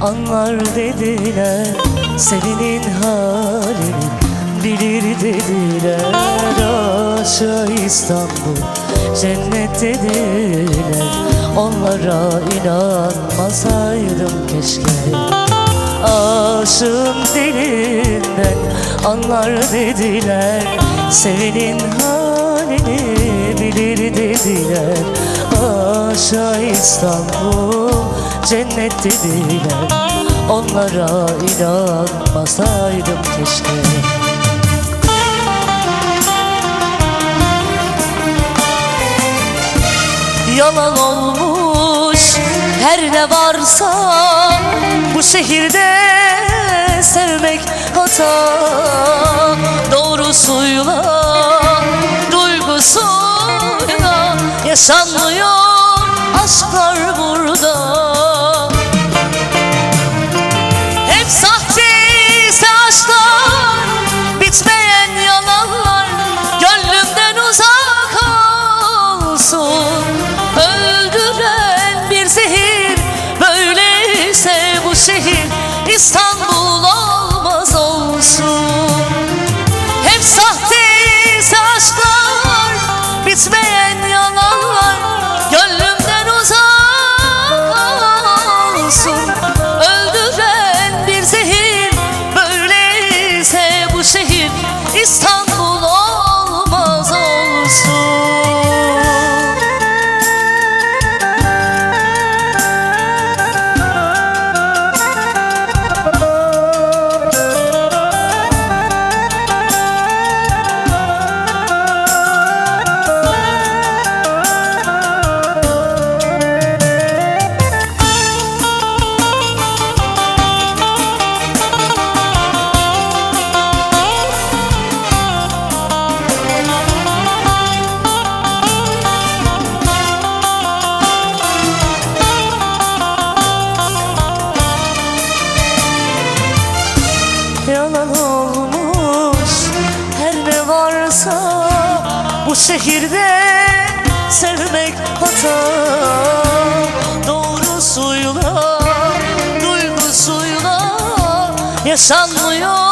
Anlar dediler Sevinin halini Bilir dediler. Aşağı İstanbul Cennet dediler. Onlara inanmasaydım keşke. Aşığın dilinden anlar dediler Sevinin halini bilir dediler. Aşağı İstanbul cennet dediler. Onlara inanmasaydım keşke. Yalan olmuş her ne varsa Bu şehirde sevmek hata. Doğrusuyla duygusuyla Yaşanmıyor aşklar this time. Yalan olmuş. Her ne varsa Bu şehirde sevmek hata. Doğrusuyla, duygusuyla Yaşanmıyor